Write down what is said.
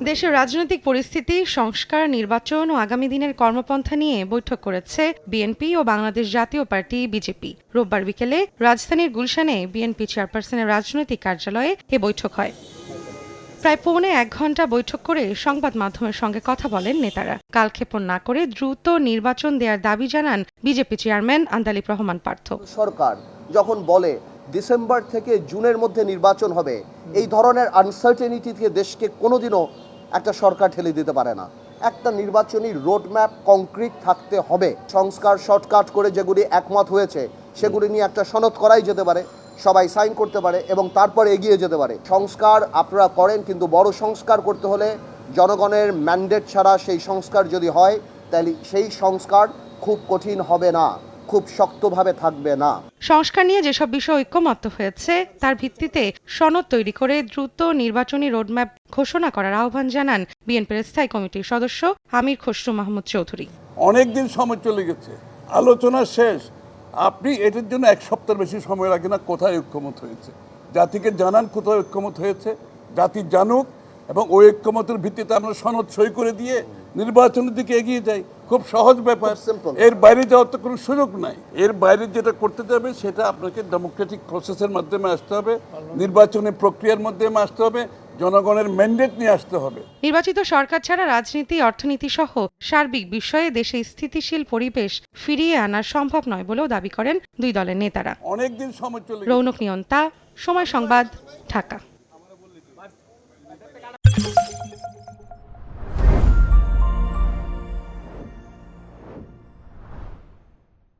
দেশের রাজনৈতিক পরিস্থিতি, সংস্কার, নির্বাচন ও আগামী দিনের কর্মপন্থা নিয়ে বৈঠক করেছে বিএনপি ও বাংলাদেশ জাতীয় পার্টি বিজেপি। রোববার বিকেলে রাজধানীর গুলশানে বিএনপি চেয়ারপারসনের রাজনৈতিক কার্যালয়ে এ বৈঠক হয়। প্রায় পৌনে এক ঘণ্টা বৈঠক করে সংবাদ মাধ্যমের সঙ্গে কথা বলেন নেতারা। কালক্ষেপণ না করে দ্রুত নির্বাচন দেওয়ার দাবি জানান বিজেপি চেয়ারম্যান আন্দালিব রহমান পার্থ। সরকার যখন বলে ডিসেম্বর থেকে জুনের মধ্যে নির্বাচন হবে। এই ধরনের আনসার্টেনিটি থেকে দেশকে কোনোদিনও একটা সরকার ঠেলে দিতে পারে না। একটা নির্বাচনী রোডম্যাপ কংক্রিট থাকতে হবে। সংস্কার শর্টকাট করে যেগুলি একমত হয়েছে, সেগুলি নিয়ে একটা সনদ করাই যেতে পারে, সবাই সাইন করতে পারে এবং তারপর এগিয়ে যেতে পারে। সংস্কার আপনারা করেন, কিন্তু বড় সংস্কার করতে হলে জনগণের ম্যান্ডেট ছাড়া সেই সংস্কার যদি হয়, তাহলে সেই সংস্কার খুব কঠিন হবে না। খুব শক্তভাবে থাকবে না। সংস্কার নিয়ে যেসব বিষয় ঐক্যমত্য হয়েছে তার ভিত্তিতে সনদ তৈরি করে দ্রুত নির্বাচনী রোডম্যাপ ঘোষণা করার আহ্বান জানান বিএনপির স্থায়ী কমিটির সদস্য আমির খসরু মাহমুদ চৌধুরী। অনেক দিন সময় চলে গেছে। আলোচনা শেষ। আপনি এটার জন্য এক সপ্তাহের বেশি সময় লাগে না কোথায় ঐক্যমত হয়েছে? জাতিকে জানান কোথায় ঐক্যমত হয়েছে। জাতি জানুক এবং ওই ঐক্যমতের ভিত্তিতে আমরা সনদ সই করে দিয়ে নির্বাচনের দিকে এগিয়ে যাই। খুব সহজ ব্যাপার। এর বাইরে যাওয়ার তো কোনো সুযোগ নাই। এর বাইরে যেটা করতে যাবে সেটা আপনাকে ডেমোক্রেটিক প্রসেসের মাধ্যমে আসতে হবে নির্বাচনী প্রক্রিয়ার মাধ্যমে আসতে হবে জনগণের ম্যান্ডেট নিয়ে আসতে হবে। নির্বাচিত সরকার ছাড়া রাজনীতি অর্থনীতি সহ সার্বিক বিষয়ে দেশে স্থিতিশীল পরিবেশ ফিরিয়ে আনা সম্ভব নয় বলেও দাবি করেন দুই দলের নেতারা। অনেকদিন সময় চলে রৌনক নিয়ন্তা সময় সংবাদ ঢাকা।